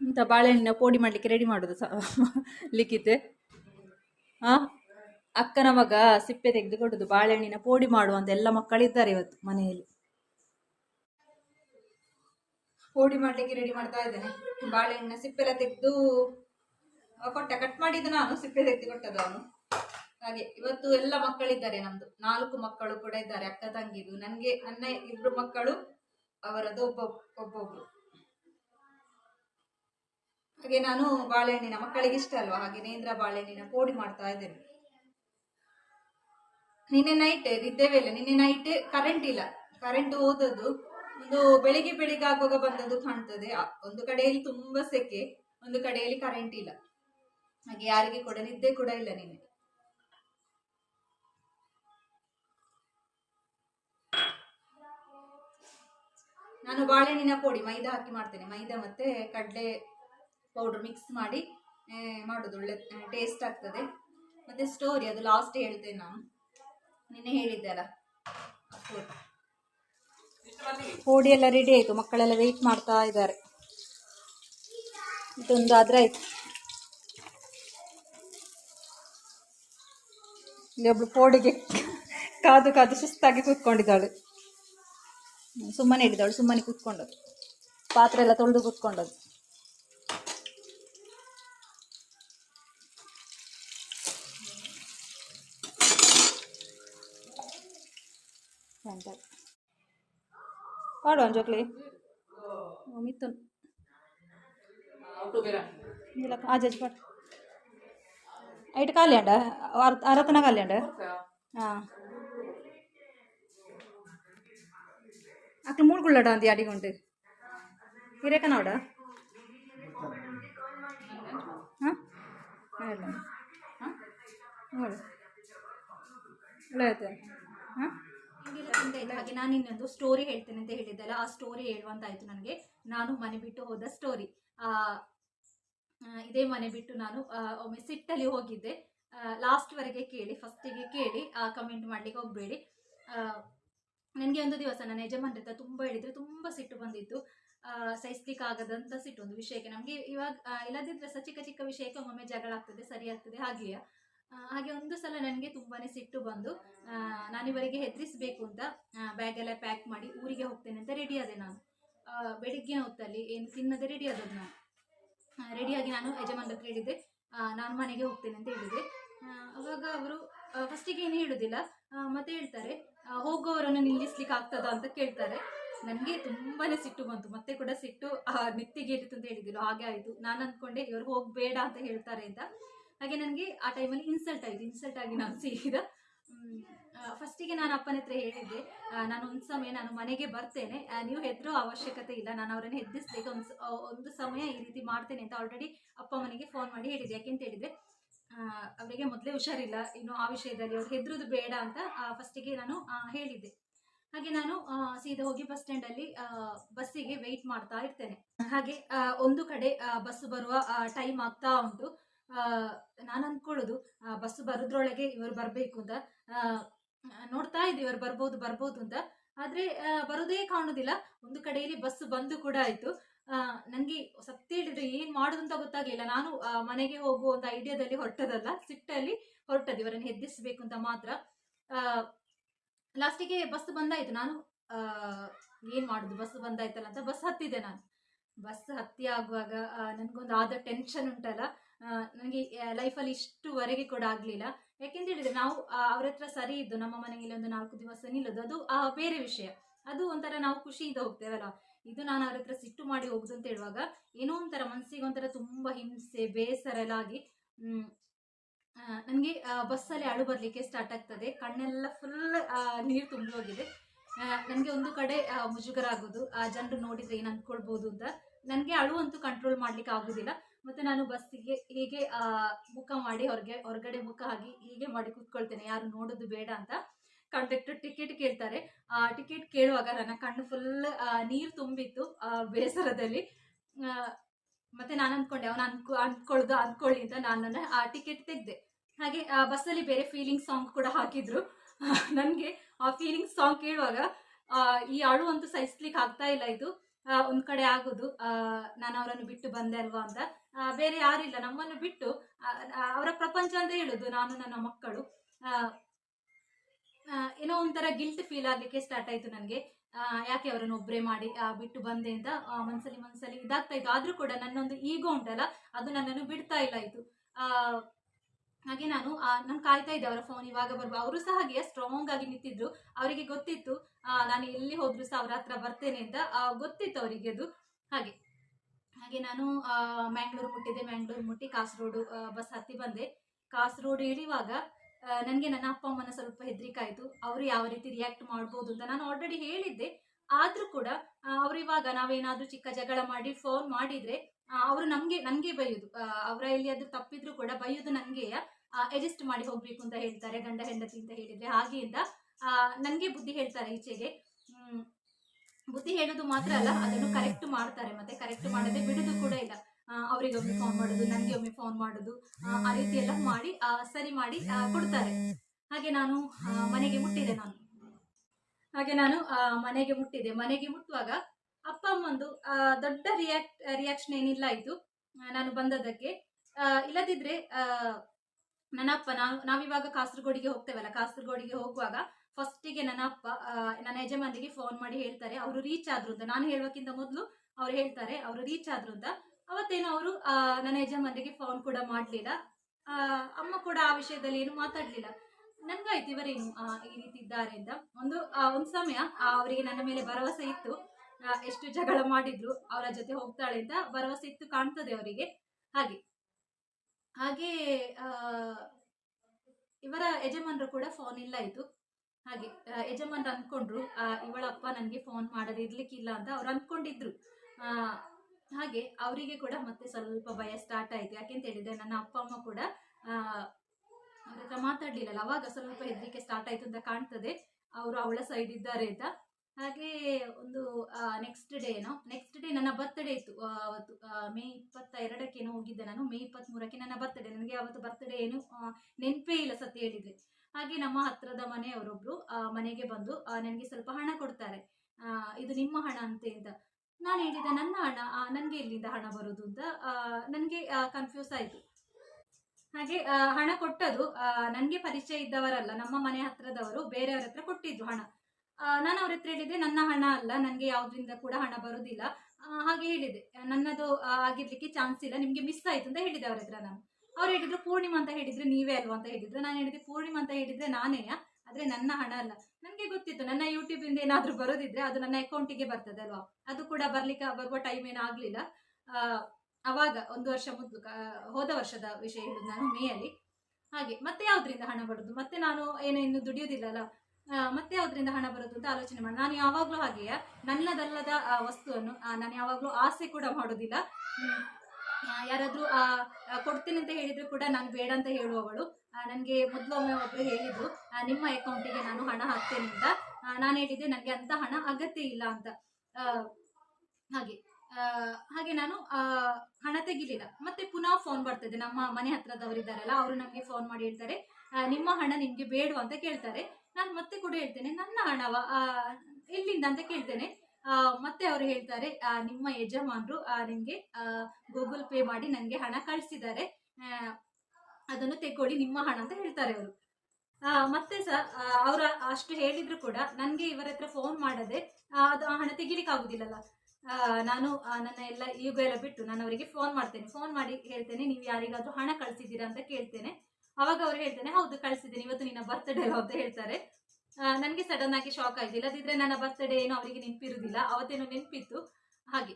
ಇಂಥ ಬಾಳೆಹಣ್ಣಿನ ಪೋಡಿ ಮಾಡಲಿಕ್ಕೆ ರೆಡಿ ಮಾಡೋದು ಸ ಲಿಖಿತೆ. ಆ? ಅಕ್ಕನ ಮಗ ಸಿಪ್ಪೆ ತೆಗೆದು ಕೊಡುದು ಬಾಳೆಹಣ್ಣಿನ ಪೋಡಿ ಮಾಡುವಂತ ಎಲ್ಲ ಮಕ್ಕಳಿದ್ದಾರೆ ಇವತ್ತು ಮನೆಯಲ್ಲಿ. ಪೋಡಿ ಮಾಡ್ಲಿಕ್ಕೆ ರೆಡಿ ಮಾಡ್ತಾ ಇದ್ದೇನೆ. ಬಾಳೆಹಣ್ಣಿನ ಸಿಪ್ಪೆ ಎಲ್ಲ ತೆಗೆದು ಕೊಟ್ಟ. ಕಟ್ ಮಾಡಿದ್ದು ನಾನು, ಸಿಪ್ಪೆ ತೆಗೆದು ಕೊಟ್ಟದ್ದು ಅವನು. ಹಾಗೆ, ಇವತ್ತು ಎಲ್ಲ ಮಕ್ಕಳಿದ್ದಾರೆ ನಮ್ದು. ನಾಲ್ಕು ಮಕ್ಕಳು ಕೂಡ ಇದ್ದಾರೆ, ಅಕ್ಕ, ತಂಗಿದು. ನನ್ಗೆ, ನನ್ನ ಇಬ್ರು ಮಕ್ಕಳು, ಅವರದ್ದು ಒಬ್ಬ ಒಬ್ಬೊಬ್ರು. ಹಾಗೆ ನಾನು ಬಾಳೆಹಣ್ಣಿನ ಮಕ್ಕಳಿಗೆ ಇಷ್ಟ ಅಲ್ವಾ? ಹಾಗೆ ನೇಂದ್ರ ಬಾಳೆಹಣ್ಣಿನ ಪೋಡಿ ಮಾಡ್ತಾ ಇದ್ದೇನೆ. ನಿನ್ನೆ ನೈಟ್ ನಿದ್ದೇವೆ ಇಲ್ಲ. ನಿನ್ನೆ ನೈಟ್ ಕರೆಂಟ್ ಇಲ್ಲ. ಕರೆಂಟ್ ಹೋದದ್ದು ಒಂದು ಬೆಳಿಗ್ಗೆ ಬೆಳಿಗ್ಗೆ ಆಗುವಾಗ ಬಂದದ್ದು ಕಾಣ್ತದೆ. ಒಂದು ಕಡೆಯಲ್ಲಿ ತುಂಬಾ ಸೆಕೆ, ಒಂದು ಕಡೆಯಲ್ಲಿ ಕರೆಂಟ್ ಇಲ್ಲ. ಹಾಗೆ ಯಾರಿಗೆ ಕೂಡ ನಿದ್ದೆ ಕೂಡ ಇಲ್ಲ ನಿನ್ನೆ. ನಾನು ಬಾಳೆಹಣ್ಣಿನ ಪೋಡಿ ಮೈದಾ ಹಾಕಿ ಮಾಡ್ತೇನೆ. ಮೈದಾ ಮತ್ತೆ ಕಡಲೆ ಪೌಡರ್ ಮಿಕ್ಸ್ ಮಾಡಿ ಮಾಡೋದು ಒಳ್ಳೆ ಟೇಸ್ಟ್ ಆಗ್ತದೆ. ಮತ್ತೆ ಸ್ಟೋರಿ ಅದು ಲಾಸ್ಟ್ ಹೇಳ್ತೇನೆ ನಾನು. ನಿನ್ನೆ ಹೇಳಿದ್ದೆ ಅಲ್ಲ ಪೋಡಿ ಎಲ್ಲ ರೆಡಿ ಆಯಿತು, ಮಕ್ಕಳೆಲ್ಲ ವೆಯ್ಟ್ ಮಾಡ್ತಾ ಇದ್ದಾರೆ. ಇದೊಂದು ಆದರೆ ಆಯಿತು ಇಲ್ಲಿ ಪೋಡಿಗೆ ಕಾದು ಕಾದು ಸುಸ್ತಾಗಿ ಕೂತ್ಕೊಂಡಿದ್ದಾಳೆ. ಸುಮ್ಮನೆ ಹಿಡಿದವಳು ಸುಮ್ಮನೆ ಕೂತ್ಕೊಂಡದ್ದು. ಪಾತ್ರೆ ಎಲ್ಲ ತೊಳೆದು ಕೂತ್ಕೊಂಡದ್ದು. ಪಾಡು ಅಂಜೋಕ್ಲಿ ಮಿತ್ತನ್ ಇಲ್ಲ ಆಜ್ ಪಾಡು ಐಟ್ ಖಾಲಿ ಅಂಡ ಅರತನ ಖಾಲಿ ಅಂಡ ಹಾಂ అక్కడ మూడు గుళ్ళడా అంది అడిగి ఉంటే ಹಿರೇಕನವಡ ಹಾಂ ಇಲ್ಲ ಹಾಂ ನೋಡು ಒಳ್ಳೆ ಆಯ್ತು ಹಾಂ ಹಾಗೆ ನಾನು ಇನ್ನೊಂದು ಸ್ಟೋರಿ ಹೇಳ್ತೇನೆ ಅಂತ ಹೇಳಿದ್ದಲ್ಲ, ಆ ಸ್ಟೋರಿ ಹೇಳುವಂತಾಯ್ತು ನನಗೆ. ನಾನು ಮನೆ ಬಿಟ್ಟು ಹೋದ ಸ್ಟೋರಿ ಇದೇ ಮನೆ ಬಿಟ್ಟು ನಾನು ಒಮ್ಮೆ ಸಿಟ್ಟಲ್ಲಿ ಹೋಗಿದ್ದೆ. ಲಾಸ್ಟ್ ವರೆಗೆ ಕೇಳಿ ಫಸ್ಟಿಗೆ ಕೇಳಿ ಕಮೆಂಟ್ ಮಾಡ್ಲಿಕ್ಕೆ ಹೋಗಬೇಡಿ. ನನಗೆ ಒಂದು ದಿವಸ ನನ್ನ ಯಜಮಾನ್ರ ತುಂಬ ಹೇಳಿದ್ರೆ, ತುಂಬ ಸಿಟ್ಟು ಬಂದಿತ್ತು. ಸಹಿಸ್ಲಿಕ್ಕೆ ಆಗದಂತ ಸಿಟ್ಟು ಒಂದು ವಿಷಯಕ್ಕೆ. ನಮಗೆ ಇವಾಗ ಇಲ್ಲದಿದ್ದರೆ ಸಹ ಚಿಕ್ಕ ಚಿಕ್ಕ ವಿಷಯಕ್ಕೆ ಒಮ್ಮೊಮ್ಮೆ ಜಗಳ ಆಗ್ತದೆ, ಸರಿ ಆಗ್ತದೆ, ಹಾಗೆಯೇ. ಹಾಗೆ ಒಂದು ಸಲ ನನಗೆ ತುಂಬಾನೇ ಸಿಟ್ಟು ಬಂದು ನಾನಿವರಿಗೆ ಹೆದರಿಸಬೇಕು ಅಂತ ಬ್ಯಾಗ್ ಎಲ್ಲ ಪ್ಯಾಕ್ ಮಾಡಿ ಊರಿಗೆ ಹೋಗ್ತೇನೆ ಅಂತ ರೆಡಿ ಆದೆ ನಾನು. ಬೆಳಿಗ್ಗಿನ ಹೊತ್ತಲ್ಲಿ ಏನು ತಿನ್ನದೆ ರೆಡಿ ಆದದ್ದು ನಾನು. ರೆಡಿಯಾಗಿ ನಾನು ಯಜಮಾನ್ರ ಹತ್ರ ಹೇಳಿದ್ದೆ ನಾನು ಮನೆಗೆ ಹೋಗ್ತೇನೆ ಅಂತ ಹೇಳಿದೆ ಅವಾಗ ಅವರು ಫಸ್ಟಿಗೆ ಏನು ಹೇಳುದಿಲ್ಲ ಮತ್ತೆ ಹೇಳ್ತಾರೆ ಹೋಗೋವರನ್ನು ನಿಲ್ಲಿಸ್ಲಿಕ್ಕೆ ಆಗ್ತದ ಅಂತ ಕೇಳ್ತಾರೆ. ನನಗೆ ತುಂಬಾನೇ ಸಿಟ್ಟು ಬಂತು, ಮತ್ತೆ ಕೂಡ ಸಿಟ್ಟು ಏರಿತು ಅಂತ ಹೇಳಿದ್ರು ಹಾಗೆ ಆಯಿತು. ನಾನು ಅಂದ್ಕೊಂಡೆ, ಇವರು ಹೋಗಬೇಡ ಅಂತ ಹೇಳ್ತಾರೆ ಅಂತ. ಹಾಗೆ ನನಗೆ ಆ ಟೈಮಲ್ಲಿ ಇನ್ಸಲ್ಟ್ ಆಯಿತು. ಇನ್ಸಲ್ಟ್ ಆಗಿ ನಾನು ಸೀದಾ ಫಸ್ಟಿಗೆ ನಾನು ಅಪ್ಪನ ಹತ್ರ ಹೇಳಿದ್ದೆ ನಾನು ಒಂದು ಸಮಯ ನಾನು ಮನೆಗೆ ಬರ್ತೇನೆ ನೀವು ಹೆದರೋ ಅವಶ್ಯಕತೆ ಇಲ್ಲ, ನಾನು ಅವರನ್ನು ಹೆದ್ದಿಸ್ಬೇಕು ಒಂದು ಒಂದು ಸಮಯ ಈ ರೀತಿ ಮಾಡ್ತೇನೆ ಅಂತ ಆಲ್ರೆಡಿ ಅಪ್ಪ ಮನೆಗೆ ಫೋನ್ ಮಾಡಿ ಹೇಳಿದ್ದೆ. ಯಾಕೆಂತ ಹೇಳಿದ್ರೆ ಅವರಿಗೆ ಮೊದಲೇ ಹುಷಾರಿಲ್ಲ, ಇನ್ನು ಆ ವಿಷಯದಲ್ಲಿ ಅವ್ರು ಹೆದರುದು ಬೇಡ ಅಂತ ಫಸ್ಟಿಗೆ ನಾನು ಹೇಳಿದ್ದೆ. ಹಾಗೆ ನಾನು ಸೀದಾ ಹೋಗಿ ಬಸ್ ಸ್ಟ್ಯಾಂಡಲ್ಲಿ ಬಸ್ಸಿಗೆ ವೆಯ್ಟ್ ಮಾಡ್ತಾ ಇರ್ತೇನೆ. ಹಾಗೆ ಒಂದು ಕಡೆ ಬಸ್ ಬರುವ ಟೈಮ್ ಆಗ್ತಾ ಉಂಟು. ನಾನು ಅಂದ್ಕೊಳ್ಳೋದು ಬಸ್ ಬರೋದ್ರೊಳಗೆ ಇವರು ಬರಬೇಕು ಅಂತ. ನೋಡ್ತಾ ಇದ್ದೀವಿ ಇವರು ಬರ್ಬೋದು ಬರ್ಬೋದು ಅಂತ. ಆದ್ರೆ ಬರೋದೇ ಕಾಣೋದಿಲ್ಲ. ಒಂದು ಕಡೆಯಲ್ಲಿ ಬಸ್ ಬಂದು ಕೂಡ ಆಯ್ತು. ನನಗೆ ಸತ್ಯ ಹೇಳಿದ್ರೆ ಏನ್ ಮಾಡುದು ಅಂತ ಗೊತ್ತಾಗ್ಲಿಲ್ಲ. ನಾನು ಮನೆಗೆ ಹೋಗುವ ಒಂದು ಐಡಿಯಾದಲ್ಲಿ ಹೊರಟದಲ್ಲ. ಸಿಟ್ಟಲ್ಲಿ ಹೊರಟದ್ದು, ಇವರನ್ನು ಹೆದ್ದಿಸ್ಬೇಕು ಅಂತ ಮಾತ್ರ. ಲಾಸ್ಟಿಗೆ ಬಸ್ ಬಂದಾಯ್ತು. ನಾನು ಏನು ಮಾಡೋದು? ಬಸ್ ಬಂದಾಯ್ತಲ್ಲ ಅಂತ ಬಸ್ ಹತ್ತಿದೆ ನಾನು. ಬಸ್ ಹತ್ತಿ ಆಗುವಾಗ ನನ್ಗೊಂದು ಆದ ಟೆನ್ಷನ್ ಉಂಟಲ್ಲ. ನನಗೆ ಲೈಫಲ್ಲಿ ಇಷ್ಟುವರೆಗೆ ಕೂಡ ಆಗಲಿಲ್ಲ. ಯಾಕೆಂತ ಹೇಳಿದ್ರೆ ನಾವು ಅವ್ರ ಹತ್ರ ಸರಿ ಇದ್ದು ನಮ್ಮ ಮನೆಯಲ್ಲಿ ಒಂದು ನಾಲ್ಕು ದಿವಸ ನಿಲ್ಲೋದು ಅದು ಆ, ಬೇರೆ ವಿಷಯ. ಅದು ಒಂಥರ ನಾವು ಖುಷಿಯಿಂದ ಹೋಗ್ತೇವಲ್ಲ. ಇದು ನಾನು ಅವ್ರ ಹತ್ರ ಸಿಟ್ಟು ಮಾಡಿ ಹೋಗುದು ಅಂತ ಹೇಳುವಾಗ ಏನೋ ಒಂಥರ ಮನಸ್ಸಿಗೆ ಒಂಥರ ತುಂಬ ಹಿಂಸೆ ಬೇಸರ ಎಲ್ಲ ಆಗಿ ನನಗೆ ಬಸ್ಸಲ್ಲಿ ಅಳು ಬರಲಿಕ್ಕೆ ಸ್ಟಾರ್ಟ್ ಆಗ್ತದೆ. ಕಣ್ಣೆಲ್ಲ ಫುಲ್ ನೀರು ತುಂಬಿ ಹೋಗಿದೆ ನನಗೆ ಒಂದು ಕಡೆ ಮುಜುಗರ ಆಗೋದು ಆ ಜನರು ನೋಡಿದ್ರೆ ಏನು ಅಂದ್ಕೊಳ್ಬೋದು ಅಂತ. ನನಗೆ ಅಳು ಅಂತೂ ಕಂಟ್ರೋಲ್ ಮಾಡ್ಲಿಕ್ಕೆ ಆಗುದಿಲ್ಲ. ಮತ್ತೆ ನಾನು ಬಸ್ಸಿಗೆ ಹೀಗೆ ಮುಖ ಮಾಡಿ ಅವ್ರಿಗೆ ಹೊರಗಡೆ ಮುಖ ಹಾಕಿ ಹೀಗೆ ಮಾಡಿ ಕೂತ್ಕೊಳ್ತೇನೆ. ಯಾರು ನೋಡೋದು ಬೇಡ ಅಂತ ಕಂಡಕ್ಟರ್ ಟಿಕೆಟ್ ಕೇಳ್ತಾರೆ. ಆ ಟಿಕೆಟ್ ಕೇಳುವಾಗ ನನ್ನ ಕಣ್ಣು ಫುಲ್ ನೀರು ತುಂಬಿತ್ತು ಬೇಸರದಲ್ಲಿ. ಮತ್ತೆ ನಾನು ಅಂದ್ಕೊಂಡೆ, ಅವನು ಅನ್ಕೊ ಅಂದ್ಕೊಳ್ಳೋದು ಅಂದ್ಕೊಳ್ಳಿ ಅಂತ ನಾನು ಆ ಟಿಕೆಟ್ ತೆಗೆದೆ. ಹಾಗೆ, ಆ, ಬಸ್ಸಲ್ಲಿ ಬೇರೆ ಫೀಲಿಂಗ್ ಸಾಂಗ್ ಕೂಡ ಹಾಕಿದ್ರು. ನನಗೆ ಆ ಫೀಲಿಂಗ್ ಸಾಂಗ್ ಕೇಳುವಾಗ ಈ ಅಳು ಅಂತೂ ಸಹಿಸ್ಲಿಕ್ಕೆ ಆಗ್ತಾ ಇಲ್ಲ ಇದು. ಒಂದ್ ಕಡೆ ಆಗುದು. ನಾನು ಅವರನ್ನು ಬಿಟ್ಟು ಬಂದೆ ಅಲ್ವಾ ಅಂತ. ಬೇರೆ ಯಾರಿಲ್ಲ ನಮ್ಮನ್ನು ಬಿಟ್ಟು ಅವರ ಪ್ರಪಂಚ ಅಂತ ಹೇಳುದು ನಾನು ನನ್ನ ಮಕ್ಕಳು. ಏನೋ ಒಂಥರ ಗಿಲ್ಟ್ ಫೀಲ್ ಆಗ್ಲಿಕ್ಕೆ ಸ್ಟಾರ್ಟ್ ಆಯ್ತು ನನಗೆ. ಯಾಕೆ ಅವರನ್ನು ಒಬ್ಬರೇ ಮಾಡಿ ಬಿಟ್ಟು ಬಂದೆ ಅಂತ ಮನ್ಸಲ್ಲಿ ಮನ್ಸಲ್ಲಿ ಇದಾಗ್ತಾ ಇತ್ತು. ಆದ್ರೂ ಕೂಡ ನನ್ನೊಂದು ಈಗೋ ಉಂಟಲ್ಲ ಅದು ನನ್ನನ್ನು ಬಿಡ್ತಾ ಇಲ್ಲ ಇತ್ತು ಆ, ಹಾಗೆ ನಾನು ನಾನು ಕಾಯ್ತಾ ಇದ್ದೆ ಅವರ ಫೋನ್ ಇವಾಗ ಬರುವ. ಅವರು ಸಹ ಹಾಗೆ ಸ್ಟ್ರಾಂಗ್ ಆಗಿ ನಿಂತಿದ್ರು. ಅವರಿಗೆ ಗೊತ್ತಿತ್ತು ನಾನು ಎಲ್ಲಿ ಹೋದ್ರು ಸಹ ಅವ್ರ ಹತ್ರ ಬರ್ತೇನೆ ಅಂತ ಗೊತ್ತಿತ್ತು ಅವರಿಗೆ ಅದು. ಹಾಗೆ ಹಾಗೆ ನಾನು ಮ್ಯಾಂಗ್ಳೂರು ಮುಟ್ಟಿದೆ ಮ್ಯಾಂಗ್ಳೂರು ಮುಟ್ಟಿ ಕಾಸರೋಡು ಬಸ್ ಹತ್ತಿ ಬಂದೆ. ಕಾಸರೋಡು ಇಳಿವಾಗ ನನಗೆ ನನ್ನ ಅಪ್ಪ ಅಮ್ಮನ ಸ್ವಲ್ಪ ಹೆದರಿಕೆ ಆಯಿತು ಅವರು ಯಾವ ರೀತಿ ರಿಯಾಕ್ಟ್ ಮಾಡ್ಬೋದು ಅಂತ ನಾನು ಆಲ್ರೆಡಿ ಹೇಳಿದ್ದೆ. ಆದರೂ ಕೂಡ ಅವರು ಇವಾಗ ನಾವೇನಾದರೂ ಚಿಕ್ಕ ಜಗಳ ಮಾಡಿ ಫೋನ್ ಮಾಡಿದರೆ ಅವರು ನಮ್ಗೆ ನನಗೆ ಬೈಯೋದು. ಅವರ ಎಲ್ಲಿಯಾದ್ರೂ ತಪ್ಪಿದ್ರು ಕೂಡ ಬೈಯೋದು ನನಗೆ ಅಡ್ಜಸ್ಟ್ ಮಾಡಿ ಹೋಗ್ಬೇಕು ಅಂತ ಹೇಳ್ತಾರೆ ಗಂಡ ಹೆಂಡತಿ ಅಂತ ಹೇಳಿದ್ರೆ. ಹಾಗೆಯಿಂದ ನನ್ಗೆ ಬುದ್ಧಿ ಹೇಳ್ತಾರೆ ಈಚೆಗೆ. ಬುದ್ಧಿ ಹೇಳೋದು ಮಾತ್ರ ಅಲ್ಲ ಅದನ್ನು ಕರೆಕ್ಟ್ ಮಾಡ್ತಾರೆ. ಮತ್ತೆ ಕರೆಕ್ಟ್ ಮಾಡದೆ ಬಿಡುದು ಕೂಡ ಇಲ್ಲ. ಅವರಿಗೆ ಒಮ್ಮೆ ಫೋನ್ ಮಾಡೋದು ನನಗೆ ಒಮ್ಮೆ ಫೋನ್ ಮಾಡೋದು ಆ, ರೀತಿ ಎಲ್ಲ ಮಾಡಿ ಸರಿ ಮಾಡಿ ಕೊಡ್ತಾರೆ. ಹಾಗೆ ನಾನು ಮನೆಗೆ ಮುಟ್ಟಿದೆ ನಾನು. ಹಾಗೆ ನಾನು ಮನೆಗೆ ಮುಟ್ಟಿದೆ. ಮನೆಗೆ ಮುಟ್ಟುವಾಗ ಅಪ್ಪ ಅಮ್ಮಂದು ದೊಡ್ಡ ರಿಯಾಕ್ಟ್ ರಿಯಾಕ್ಷನ್ ಏನಿಲ್ಲ ಇದು ನಾನು ಬಂದದಕ್ಕೆ ಇಲ್ಲದಿದ್ರೆ ನನ್ನ ಅಪ್ಪ ನಾವು, ನಾವಿವಾಗ ಕಾಸರಗೋಡಿಗೆ ಹೋಗ್ತೇವಲ್ಲ, ಕಾಸರಗೋಡಿಗೆ ಹೋಗುವಾಗ ಫಸ್ಟಿಗೆ ನನ್ನ ಅಪ್ಪ ನನ್ನ ಯಜಮಾನಿಗೆ ಫೋನ್ ಮಾಡಿ ಹೇಳ್ತಾರೆ, ಅವರು ರೀಚ್ ಆದ್ರು ಅಂತ. ನಾನು ಹೇಳುವಕ್ಕಿಂತ ಮೊದಲು ಅವ್ರು ಹೇಳ್ತಾರೆ, ಅವರು ರೀಚ್ ಆದ್ರು ಅಂತ. ಅವತ್ತೇನು ಅವರು ನನ್ನ ಯಜಮಾನಿಗೆ ಫೋನ್ ಕೂಡ ಮಾಡಲಿಲ್ಲ. ಅಮ್ಮ ಕೂಡ ಆ ವಿಷಯದಲ್ಲಿ ಏನು ಮಾತಾಡಲಿಲ್ಲ. ನನ್ಗಾಯ್ತು ಇವರೇನು ಈ ರೀತಿ ಇದ್ದಾರೆ ಅಂತ. ಒಂದು ಒಂದು ಸಮಯ ಅವರಿಗೆ ನನ್ನ ಮೇಲೆ ಭರವಸೆ ಇತ್ತು. ಎಷ್ಟು ಜಗಳ ಮಾಡಿದ್ರು ಅವರ ಜೊತೆ ಹೋಗ್ತಾಳೆ ಅಂತ ಭರವಸೆ ಇತ್ತು ಕಾಣ್ತದೆ ಅವರಿಗೆ. ಹಾಗೆ. ಹಾಗೆ ಇವರ ಯಜಮಾನರು ಕೂಡ ಫೋನ್ ಇಲ್ಲ ಇತ್ತು ಹಾಗೆ ಯಜಮಾನರು ಅಂದ್ಕೊಂಡ್ರು ಇವಳ ಅಪ್ಪ ನನಗೆ ಫೋನ್ ಮಾಡದೆ ಇರ್ಲಿಕ್ಕಿಲ್ಲ ಅಂತ ಅವ್ರು ಅಂದ್ಕೊಂಡಿದ್ರು ಹಾಗೆ ಅವರಿಗೆ ಕೂಡ ಮತ್ತೆ ಸ್ವಲ್ಪ ಭಯ ಸ್ಟಾರ್ಟ್ ಆಯ್ತು. ಯಾಕೆಂತ ಹೇಳಿದ್ರೆ ನನ್ನ ಅಪ್ಪ, ಅಮ್ಮ ಕೂಡ ಅವ್ರ ಹತ್ರ ಮಾತಾಡ್ಲಿಲ್ಲಲ್ಲ, ಅವಾಗ ಸ್ವಲ್ಪ ಹೆದರಿಕೆ ಸ್ಟಾರ್ಟ್ ಆಯ್ತು ಅಂತ ಕಾಣ್ತದೆ. ಅವರು ಅವಳ ಸೈಡ್ ಇದ್ದಾರೆ ಅಂತ. ಹಾಗೆ ಒಂದು ನೆಕ್ಸ್ಟ್ ಡೇ ಏನೋ? ನೆಕ್ಸ್ಟ್ ಡೇ ನನ್ನ ಬರ್ತ್ಡೇ ಇತ್ತು. ಅವತ್ತು ಮೇ ಇಪ್ಪತ್ತ ಎರಡಕ್ಕೇನೋ ಹೋಗಿದ್ದೆ ನಾನು. ಮೇ ಇಪ್ಪತ್ತ್ ಮೂರಕ್ಕೆ ನನ್ನ ಬರ್ತ್ಡೇ ನನಗೆ ಅವತ್ತು ಬರ್ತ್ಡೇ ಏನು ನೆನಪೇ ಇಲ್ಲ ಸತ್ಯ ಹೇಳಿದ್ರೆ. ಹಾಗೆ ನಮ್ಮ ಹತ್ರದ ಮನೆಯವರೊಬ್ರು ಆ, ಮನೆಗೆ ಬಂದು ನನಗೆ ಸ್ವಲ್ಪ ಹಣ ಕೊಡ್ತಾರೆ. ಇದು ನಿಮ್ಮ ಹಣ ಅಂತೆ ಅಂತ. ನಾನು ಹೇಳಿದೆ ನನ್ನ ಹಣ ನನಗೆ ಎಲ್ಲಿಂದ ಹಣ ಬರೋದು ಅಂತ ನನಗೆ ಕನ್ಫ್ಯೂಸ್ ಆಯಿತು. ಹಾಗೆ ಹಣ ಕೊಟ್ಟದು ನನಗೆ ಪರಿಚಯ ಇದ್ದವರಲ್ಲ ನಮ್ಮ ಮನೆ ಹತ್ರದವರು ಬೇರೆಯವ್ರ ಹತ್ರ ಕೊಟ್ಟಿದ್ರು ಹಣ. ನಾನು ಅವ್ರ ಹತ್ರ ಹೇಳಿದೆ ನನ್ನ ಹಣ ಅಲ್ಲ, ನನಗೆ ಯಾವುದರಿಂದ ಕೂಡ ಹಣ ಬರುವುದಿಲ್ಲ ಹಾಗೆ ಹೇಳಿದೆ ನನ್ನದು ಆಗಿರ್ಲಿಕ್ಕೆ ಚಾನ್ಸ್ ಇಲ್ಲ, ನಿಮಗೆ ಮಿಸ್ ಆಯ್ತು ಅಂತ ಹೇಳಿದೆ ಅವ್ರ ಹತ್ರ ನಾನು. ಅವ್ರು ಹೇಳಿದ್ರು, ಪೂರ್ಣಿಮಾ ಅಂತ ಹೇಳಿದ್ರೆ ನೀವೇ ಅಲ್ವಾ ಅಂತ ಹೇಳಿದ್ರು. ನಾನು ಹೇಳಿದೆ, ಪೂರ್ಣಿಮಾ ಅಂತ ಹೇಳಿದ್ರೆ ನಾನೇ ಆದ್ರೆ ನನ್ನ ಹಣ ಅಲ್ಲ. ನನಗೆ ಗೊತ್ತಿತ್ತು, ನನ್ನ ಯೂಟ್ಯೂಬ್ ಇಂದ ಏನಾದ್ರೂ ಬರೋದಿದ್ರೆ ಅದು ನನ್ನ ಅಕೌಂಟಿಗೆ ಬರ್ತದೆ ಅಲ್ವಾ? ಅದು ಕೂಡ ಬರ್ಲಿಕ್ಕೆ, ಬರುವ ಟೈಮ್ ಏನೂ ಆಗ್ಲಿಲ್ಲ. ಅವಾಗ ಒಂದು ವರ್ಷ ಮೊದಲು ಹೋದ ವರ್ಷದ ವಿಷಯ ಹೇಳುದು ನಾನು ಮೇಯಲ್ಲಿ. ಹಾಗೆ, ಮತ್ತೆ ಯಾವ್ದ್ರಿಂದ ಹಣ ಬರುದು? ಮತ್ತೆ ನಾನು ಏನೇನು ದುಡಿಯೋದಿಲ್ಲಲ್ಲ ಮತ್ತೆ ಅದರಿಂದ ಹಣ ಬರುತ್ತೆ ಅಂತ ಆಲೋಚನೆ ಮಾಡಿ. ನಾನು ಯಾವಾಗಲೂ ಹಾಗೆಯೇ ನನ್ನದಲ್ಲದ ವಸ್ತುವನ್ನು ನಾನು ಯಾವಾಗಲೂ ಆಸೆ ಕೂಡ ಮಾಡೋದಿಲ್ಲ. ಯಾರಾದರೂ ಕೊಡ್ತೀನಿ ಅಂತ ಹೇಳಿದ್ರು ಕೂಡ ನಾನು ಬೇಡ ಅಂತ ಹೇಳುವವಳು. ನನಗೆ ಮೊದಲೊಮ್ಮೆ ಒಬ್ರು ಹೇಳಿದ್ರು ನಿಮ್ಮ ಅಕೌಂಟಿಗೆ ನಾನು ಹಣ ಹಾಕ್ತೇನೆ ಅಂತ. ನಾನು ಹೇಳಿದ್ದೆ, ನನಗೆ ಅಂತ ಹಣ ಅಗತ್ಯ ಇಲ್ಲ ಅಂತ. ಹಾಗೆ. ಹಾಗೆ ನಾನು ಹಣ ತೆಗಿಲಿಲ್ಲ. ಮತ್ತೆ ಪುನಃ ಫೋನ್ ಬರ್ತದೆ. ನಮ್ಮ ಮನೆ ಹತ್ರದವರಿದ್ದಾರಲ್ಲ, ಅವರು ನಮಗೆ ಫೋನ್ ಮಾಡಿ ಹೇಳ್ತಾರೆ ನಿಮ್ಮ ಹಣ ನಿಮಗೆ ಬೇಡ ಅಂತ ಕೇಳ್ತಾರೆ. ನಾನು ಮತ್ತೆ ಕೂಡ ಹೇಳ್ತೇನೆ. ನನ್ನ ಹಣವ ಎಲ್ಲಿಂದ ಅಂತ ಕೇಳ್ತೇನೆ. ಮತ್ತೆ ಅವರು ಹೇಳ್ತಾರೆ ನಿಮ್ಮ ಯಜಮಾನರು ನಿಮಗೆ ಗೂಗಲ್ ಪೇ ಮಾಡಿ ನನಗೆ ಹಣ ಕಳಿಸಿದ್ದಾರೆ. ಅದನ್ನು ತೆಗೊಳ್ಳಿ ನಿಮ್ಮ ಹಣ ಅಂತ ಹೇಳ್ತಾರೆ ಅವರು. ಮತ್ತೆ ಸಹ ಅವರ ಅಷ್ಟು ಹೇಳಿದ್ರು ಕೂಡ ನನಗೆ ಇವರ ಹತ್ರ ಫೋನ್ ಮಾಡದೆ ಅದು ಹಣ ತೆಗಿಲಿಕ್ಕೆ ಆಗುದಿಲ್ಲಲ್ಲ. ನಾನು ನನ್ನ ಎಲ್ಲ, ಈಗ ಎಲ್ಲ ಬಿಟ್ಟು ನಾನು ಅವರಿಗೆ ಫೋನ್ ಮಾಡ್ತೇನೆ. ಫೋನ್ ಮಾಡಿ ಹೇಳ್ತೇನೆ, ನೀವು ಯಾರಿಗಾದ್ರೂ ಹಣ ಕಳಿಸಿದ್ದೀರಾ ಅಂತ ಕೇಳ್ತೇನೆ. ಅವಾಗ ಅವ್ರು ಹೇಳ್ತಾನೆ, ಹೌದು, ಕಳಿಸಿದ್ದೀನಿ, ಇವತ್ತು ನಿನ್ನ ಬರ್ತ್ಡೇ ಅಲ್ಲ, ಅಂತ ಹೇಳ್ತಾರೆ. ನನಗೆ ಸಡನ್ ಆಗಿ ಶಾಕ್ ಆಯ್ತು. ಇಲ್ಲದಿದ್ರೆ ನನ್ನ ಬರ್ತ್ಡೇ ಏನು ಅವರಿಗೆ ನೆನಪಿರುವುದಿಲ್ಲ ಅವತ್ತೇನು ನೆನಪಿತ್ತು. ಹಾಗೆ.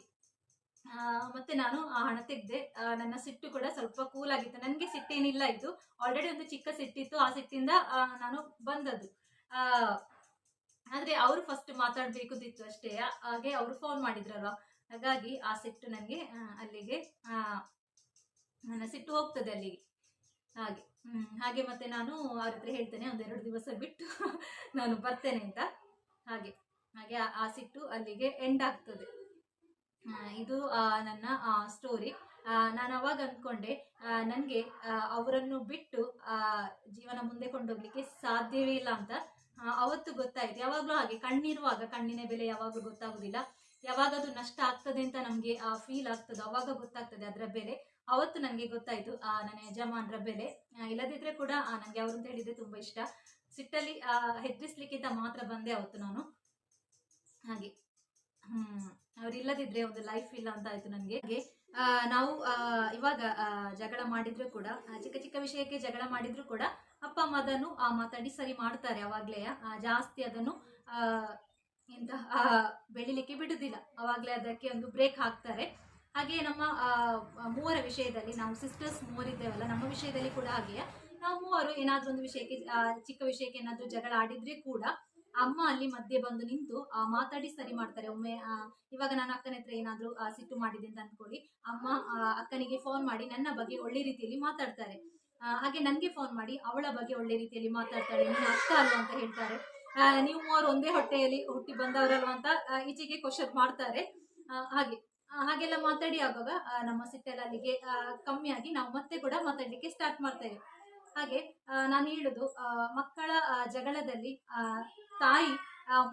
ಮತ್ತೆ ನಾನು ಆ ಹಣ ತೆಗೆದೆ ನನ್ನ ಸಿಟ್ಟು ಕೂಡ ಸ್ವಲ್ಪ ಕೂಲ್ ಆಗಿತ್ತು. ನನಗೆ ಸಿಟ್ಟೇನಿಲ್ಲ ಇತ್ತು ಆಲ್ರೆಡಿ ಒಂದು ಚಿಕ್ಕ ಸಿಟ್ಟಿತ್ತು. ಆ ಸಿಟ್ಟಿಂದ ನಾನು ಬಂದದ್ದು. ಆದ್ರೆ ಅವರು ಫಸ್ಟ್ ಮಾತಾಡ್ಬೇಕು ಅಂತಿತ್ತು ಅಷ್ಟೇ. ಹಾಗೆ ಅವರು ಫೋನ್ ಮಾಡಿದ್ರಲ್ಲ ಹಾಗಾಗಿ ಆ ಸಿಟ್ಟು ನನಗೆ ಅಲ್ಲಿಗೆ ನನ್ನ ಸಿಟ್ಟು ಹೋಗ್ತದೆ ಅಲ್ಲಿಗೆ. ಹಾಗೆ. ಹಾಗೆ ಮತ್ತೆ ನಾನು ಅವ್ರ ಹತ್ರ ಹೇಳ್ತೇನೆ ಒಂದೆರಡು ದಿವಸ ಬಿಟ್ಟು ನಾನು ಬರ್ತೇನೆ ಅಂತ. ಹಾಗೆ ಹಾಗೆ ಆ- ಸಿಟ್ಟು ಅಲ್ಲಿಗೆ ಎಂಡ್ ಆಗ್ತದೆ. ಇದು ನನ್ನ ಸ್ಟೋರಿ ನಾನು ಅವಾಗ ಅಂದ್ಕೊಂಡೆ ನನಗೆ ಅವರನ್ನು ಬಿಟ್ಟು ಜೀವನ ಮುಂದೆ ಕೊಂಡೋಗ್ಲಿಕ್ಕೆ ಸಾಧ್ಯವೇ ಇಲ್ಲ ಅಂತ. ಅವತ್ತು ಗೊತ್ತಾಯ್ತು. ಯಾವಾಗಲೂ ಹಾಗೆ, ಕಣ್ಣಿರುವಾಗ ಕಣ್ಣಿನ ಬೆಲೆ ಯಾವಾಗಲೂ ಗೊತ್ತಾಗುದಿಲ್ಲ. ಯಾವಾಗ ಅದು ನಷ್ಟ ಆಗ್ತದೆ ಅಂತ ನಮಗೆ ಫೀಲ್ ಆಗ್ತದೆ. ಅವಾಗ ಗೊತ್ತಾಗ್ತದೆ ಅದರ ಬೆಲೆ. ಅವತ್ತು ನನಗೆ ಗೊತ್ತಾಯ್ತು ಆ ನನ್ನ ಯಜಮಾನ್ರ ಬೆಲೆ. ಇಲ್ಲದಿದ್ರೆ ಕೂಡ ನನಗೆ ಅವರು ಅಂತ ಹೇಳಿದ್ರೆ ತುಂಬಾ ಇಷ್ಟ. ಸಿಟ್ಟಲ್ಲಿ ಹೆದ್ರಿಸ್ಲಿಕ್ಕಿಂತ ಮಾತ್ರ ಬಂದೆ ಅವತ್ತು ನಾನು. ಹಾಗೆ. ಹ್ಮ್ ಅವ್ರು ಇಲ್ಲದಿದ್ರೆ ಒಂದು ಲೈಫ್ ಇಲ್ಲ ಅಂತ ಆಯ್ತು ನನಗೆ. ಹಾಗೆ ನಾವು ಇವಾಗ ಜಗಳ ಮಾಡಿದ್ರು ಕೂಡ ಚಿಕ್ಕ ಚಿಕ್ಕ ವಿಷಯಕ್ಕೆ ಜಗಳ ಮಾಡಿದ್ರು ಕೂಡ ಅಪ್ಪ ಅಮ್ಮ ಅದನ್ನು ಆ, ಮಾತಾಡಿ ಸರಿ ಮಾಡ್ತಾರೆ ಅವಾಗ್ಲೇ ಜಾಸ್ತಿ ಅದನ್ನು ಎಂತ ಬೆಳಿಲಿಕ್ಕೆ ಬಿಡುದಿಲ್ಲ. ಅವಾಗ್ಲೇ ಅದಕ್ಕೆ ಒಂದು ಬ್ರೇಕ್ ಹಾಕ್ತಾರೆ. ಹಾಗೆ ನಮ್ಮ ಮೂವರ ವಿಷಯದಲ್ಲಿ ನಾವು ಸಿಸ್ಟರ್ಸ್ ಮೂವರಿದ್ದೇವಲ್ಲ, ನಮ್ಮ ವಿಷಯದಲ್ಲಿ ಕೂಡ ಹಾಗೆಯೇ. ನಾವು ಮೂವರು ಏನಾದ್ರು ಒಂದು ವಿಷಯಕ್ಕೆ ಚಿಕ್ಕ ವಿಷಯಕ್ಕೆ ಏನಾದ್ರೂ ಜಗಳ ಆಡಿದ್ರೆ ಕೂಡ ಅಮ್ಮ ಅಲ್ಲಿ ಮಧ್ಯೆ ಬಂದು ನಿಂತು ಮಾತಾಡಿ ಸರಿ ಮಾಡ್ತಾರೆ. ಒಮ್ಮೆ ಇವಾಗ ನಾನು ಅಕ್ಕನ ಹತ್ರ ಏನಾದ್ರೂ ಸಿಟ್ಟು ಮಾಡಿದೆ ಅಂತ ಅನ್ಕೊಳ್ಳಿ ಅಮ್ಮ ಅಕ್ಕನಿಗೆ ಫೋನ್ ಮಾಡಿ ನನ್ನ ಬಗ್ಗೆ ಒಳ್ಳೆ ರೀತಿಯಲ್ಲಿ ಮಾತಾಡ್ತಾರೆ. ಹಾಗೆ ನನಗೆ ಫೋನ್ ಮಾಡಿ ಅವಳ ಬಗ್ಗೆ ಒಳ್ಳೆ ರೀತಿಯಲ್ಲಿ ಮಾತಾಡ್ತಾಳೆ. ನಿನ್ನ ಅಕ್ಕ ಅಲ್ವಾ ಅಂತ ಹೇಳ್ತಾರೆ. ನೀವು ಮೂವರು ಒಂದೇ ಹೊಟ್ಟೆಯಲ್ಲಿ ಹುಟ್ಟಿ ಬಂದವರಲ್ವಾ ಅಂತ ಈಚೆಗೆ ಕ್ವಶನ್ ಮಾಡ್ತಾರೆ. ಹಾಗೆ. ಹಾಗೆಲ್ಲ ಮಾತಾಡಿ ಆಗುವಾಗ ನಮ್ಮ ಸಿಟ್ಟೆಲ್ಲ ಅಲ್ಲಿಗೆ ಕಮ್ಮಿ ಕಮ್ಮಿಯಾಗಿ ನಾವು ಮತ್ತೆ ಕೂಡ ಮಾತಾಡ್ಲಿಕ್ಕೆ ಸ್ಟಾರ್ಟ್ ಮಾಡ್ತೇವೆ. ಹಾಗೆ ನಾನು ಹೇಳುದು ಮಕ್ಕಳ ಜಗಳದಲ್ಲಿ ತಾಯಿ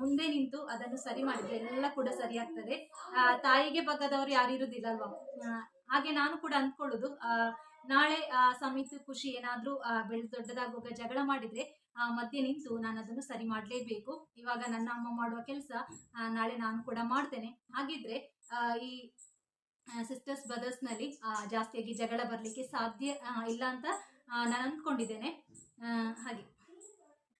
ಮುಂದೆ ನಿಂತು ಅದನ್ನು ಸರಿ ಮಾಡಿದ್ರೆ ಎಲ್ಲ ಕೂಡ ಸರಿ ಆಗ್ತದೆ. ತಾಯಿಗೆ ಬಗ್ಗದವರು ಯಾರು ಇರುದಿಲ್ಲ ಅಲ್ವಾ ಹಾಗೆ ನಾನು ಕೂಡ ಅಂದ್ಕೊಳ್ಳುದು ನಾಳೆ ಸಮಿತಿ ಖುಷಿ ಏನಾದ್ರೂ ಬೆಳೆದು ದೊಡ್ಡದಾಗುವಾಗ ಜಗಳ ಮಾಡಿದ್ರೆ ಮಧ್ಯೆ ನಿಂತು ನಾನು ಅದನ್ನು ಸರಿ ಮಾಡಲೇಬೇಕು. ಇವಾಗ ನನ್ನ ಅಮ್ಮ ಮಾಡುವ ಕೆಲಸ ನಾಳೆ ನಾನು ಕೂಡ ಮಾಡ್ತೇನೆ. ಹಾಗಿದ್ರೆ ಈ ಸಿಸ್ಟರ್ಸ್ ಬ್ರದರ್ಸ್ನಲ್ಲಿ ಜಾಸ್ತಿಯಾಗಿ ಜಗಳ ಬರಲಿಕ್ಕೆ ಸಾಧ್ಯ ಇಲ್ಲ ಅಂತ ನಾನು ಅಂದ್ಕೊಂಡಿದ್ದೇನೆ. ಹಾಗೆ.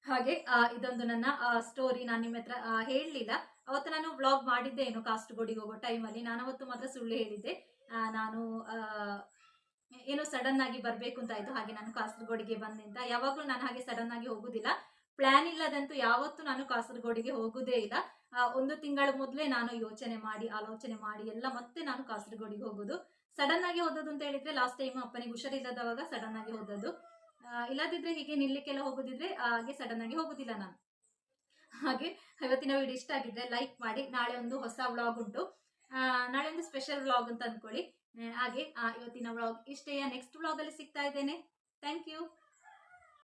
ಹಾಗೆ ಇದೊಂದು ನನ್ನ ಸ್ಟೋರಿ ನಾನು ನಿಮ್ಮ ಹತ್ರ ಹೇಳಲಿಲ್ಲ. ಅವತ್ತು ನಾನು ವ್ಲಾಗ್ ಮಾಡಿದ್ದೆ ಏನು ಕಾಸ್ಟ್ಗೋಡಿಗೆ ಹೋಗೋ ಟೈಮಲ್ಲಿ ನಾನು ಅವತ್ತು ಮಾತ್ರ ಸುಳ್ಳು ಹೇಳಿದ್ದೆ. ನಾನು ಏನು ಸಡನ್ ಆಗಿ ಬರಬೇಕು ಅಂತ ಆಯ್ತು. ಹಾಗೆ ನಾನು ಕಾಸರಗೋಡಿಗೆ ಬಂದೆ ಅಂತ. ಯಾವಾಗಲೂ ನಾನು ಹಾಗೆ ಸಡನ್ ಆಗಿ ಹೋಗುದಿಲ್ಲ. ಪ್ಲಾನ್ ಇಲ್ಲದಂತೂ ಯಾವತ್ತೂ ನಾನು ಕಾಸರಗೋಡಿಗೆ ಹೋಗುದೇ ಇಲ್ಲ. ಒಂದು ತಿಂಗಳ ಮೊದಲೇ ನಾನು ಯೋಚನೆ ಮಾಡಿ, ಆಲೋಚನೆ ಮಾಡಿ ಎಲ್ಲ ಮತ್ತೆ ನಾನು ಕಾಸರಗೋಡಿಗೆ ಹೋಗೋದು. ಸಡನ್ ಆಗಿ ಹೋದದ್ದು ಅಂತ ಹೇಳಿದ್ರೆ ಲಾಸ್ಟ್ ಟೈಮ್ ಅಪ್ಪನಿಗೆ ಹುಷಾರಿಲ್ಲದವಾಗ ಸಡನ್ ಆಗಿ ಹೋದದ್ದು. ಇಲ್ಲದಿದ್ರೆ ಹೀಗೆ ನಿಲ್ಲಿಕ್ಕೆಲ್ಲ ಹೋಗೋದಿದ್ರೆ ಹಾಗೆ ಸಡನ್ ಆಗಿ ಹೋಗೋದಿಲ್ಲ ನಾನು. ಹಾಗೆ ಇವತ್ತಿನ ವಿಡಿಯೋ ಇಷ್ಟ ಆಗಿದ್ರೆ ಲೈಕ್ ಮಾಡಿ, ನಾಳೆ ಒಂದು ಹೊಸ ವ್ಲಾಗ್ ಉಂಟು. ನಾಳೆ ಒಂದು ಸ್ಪೆಷಲ್ ವ್ಲಾಗ್ ಅಂತ ಅಂದ್ಕೊಳ್ಳಿ ಹಾಗೆ ಇವತ್ತಿನ ವ್ಲಾಗ್ ಇಷ್ಟೇ. ನೆಕ್ಸ್ಟ್ ವ್ಲಾಗಲ್ಲಿ ಸಿಗ್ತಾ ಇದ್ದೇನೆ. Thank you